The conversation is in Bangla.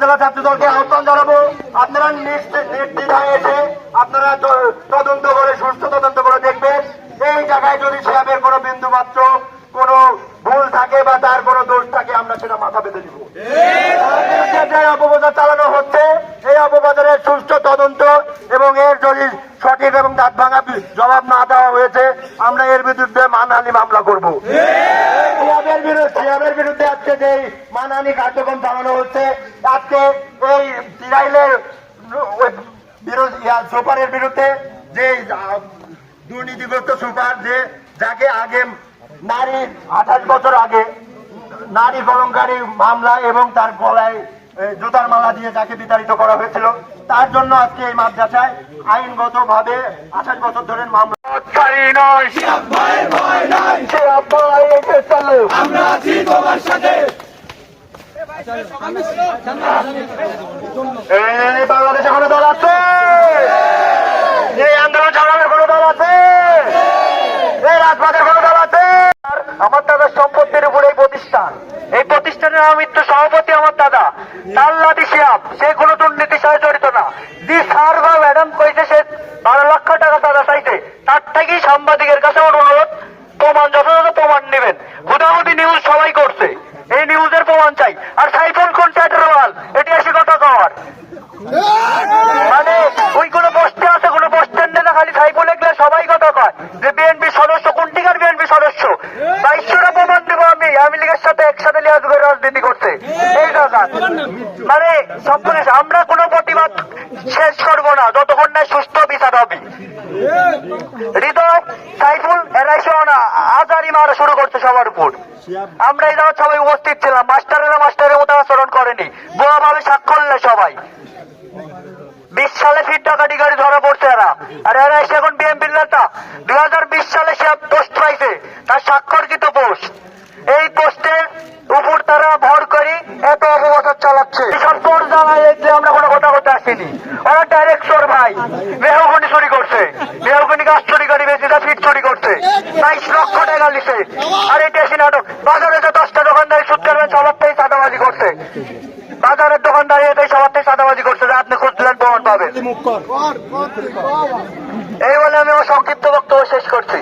ছাত্র দলকে আহ্বান জানাব। আপনারা নির্দ্বিধায় এসে আপনারা তদন্ত করে সুস্থ তদন্ত করে দেখবেন। এই জায়গায় যদি শিয়াবের কোনো বিন্দু মাত্র কোনো ভুল থাকে বা তার কোনো দোষ থাকে আমরা সেটা মাথা পেতে দিব যে অপপ্রচার চালানো হচ্ছে এই অপপ্রচারের সুষ্ঠু তদন্ত এবং এর যদি সঠিক এবং দাঁত ভাঙা জবাব না দেওয়া হয়েছে আমরা এর বিরুদ্ধে মানহানি মামলা করব। সিয়াবের বিরুদ্ধে আজকে যে মানহানি কার্যক্রম চালানো হচ্ছে, আজকে এই ইসরায়েলের সুপারের বিরুদ্ধে যে দুর্নীতিগ্রস্ত সুপার যে, যাকে আগে নারী আঠাশ বছর আগে নারী কলঙ্কারী মামলা এবং তার গলায় জুতার মালা দিয়ে যাকে বিতাড়িত করা হয়েছিল তার জন্য আজকে এই মাদ্রাসায় আইনগত ভাবে আঠাশ বছর ধরে মামলা আমরা আছি তোমার সাথে। বাংলাদেশে কোনো দল আছে। এই আন্দোলন চালানোর কোনো দল আছে। এই রাজপথের কোনো দল আছে। আমার দাদার সম্পত্তির উপরে এই প্রতিষ্ঠান। এই প্রতিষ্ঠানের আমিত্ব সভাপতি আমার দাদা। তাল্লাদি লক্ষ টাকা তারা চাইছে। তার থেকেই সাংবাদিকের কাছে প্রমাণ, যথাযথ প্রমাণ নেবেন। হুদাহুদি নিউজ সবাই করছে। এই নিউজের প্রমাণ চাই। আর সাইফুল কোন চ্যাটের মাল এটি এসে কথা কওয়ার মানে ওই কোন পোস্টে আছে কোন পোস্টের নেতা খালি সাইফুল লিখলে সবাই কথা কয় যে বিএনপি সদস্য কোনটিকার বিএনপি সদস্য বাইশশোটা প্রমাণ দেবো আমি আওয়ামী লীগের সাথে একসাথে লিয়াজ রাজনীতি করছে। এই দাদা মানে সব আমরা কোনো প্রতিবাদ শেষ করব না। যতক্ষণ না সুস্থ বিচার হবে। হৃদয় সাইফুল, এরাই না, আজারি মারা শুরু করছে সবার উপর। আমরা এই জায়গায় সবাই উপস্থিত ছিলাম। মাস্টারেরা মাস্টারের মতো আচরণ করেনি। বোয়া ভাবে স্বাক্ষর সবাই। বিশ সালে ফিট ডাকাতি গাড়ি ধরা পড়ছে এরা। আর এরা এসে এখন বিএনপির নেতা। দুই হাজার বিশ সালে সে পোস্ট পাইছে তার স্বাক্ষরকৃত পোস্ট। এই পোস্টের উপর তারা ভর করে এত অপপ্রচার চালাচ্ছে। তোর জানায় যে আমরা কোনো কথা বলতে আসিনি। ওরা ডাইরেক্ট চোর ভাই। মেহগনি চুরি করছে। মেহগনি গাছ চুরি করে বেশিটা ফিট চুরি করছে। বাইশ লক্ষ টাকা নিছে। আর এই টেসি নাটক বাজারে যে দশটা দোকানদারি সুদ করবেন সবার থেকে চাঁদাবাজি করছে। বাজারের দোকানদারি এটাই সবার থেকে চাঁদাবাজি করছে যে আপনি খুঁজলেন প্রমাণ পাবেন। এই বলে আমি আমার সংক্ষিপ্ত বক্তব্য শেষ করছি।